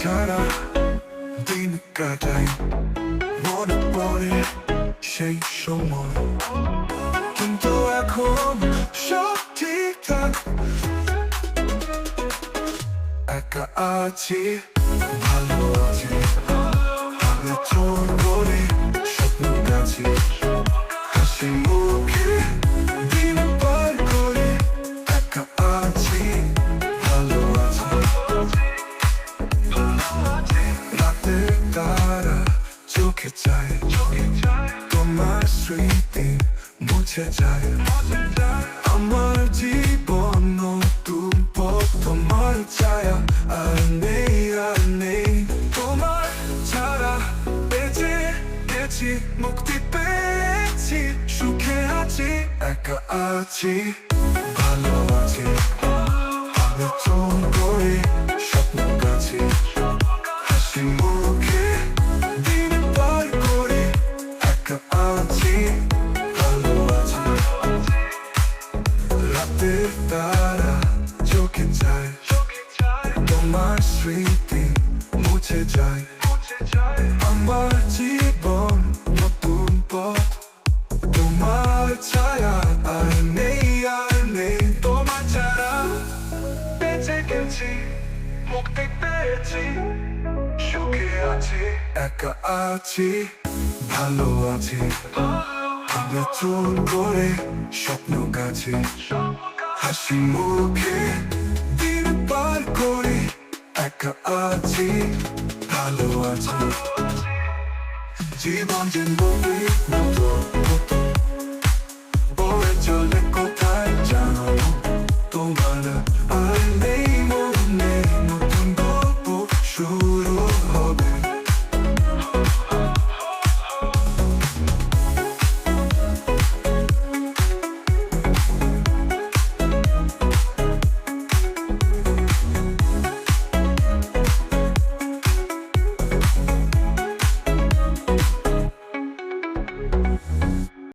ছাড়া দিন কাটাই মনে পড়ে সেই সময় কিন্তু এখন সব ঠিকঠাক একা আছি ভালো আছি আমি তোর করে স্বপ্ন গাছি চোখে চায় তোমার স্মৃতি মুছে যায়। আমার জীবন নতুন পথ তোমার ছায়া আর নেই আর নেই। তোমার ছাড়া বেঁচে গেছি, মুক্তি পেয়েছি, সুখে আছি, একা আছি। রাতের তারা চোখে যায় তোমার স্মৃতি মুছে যায় আমার জীবন নতুন পথ তোমার ছায়া আর নেই আর নেই তোমার ছাড়া বেঁচে গেছি মুক্তি পেয়েছি সুখে আছি একা আছি ভালো আছি আমরা চুল করে স্বপ্ন গাছে হাসি মুখে দিন পার করে একা আছি ভালো আছি। জীবন যে নদীর মতো।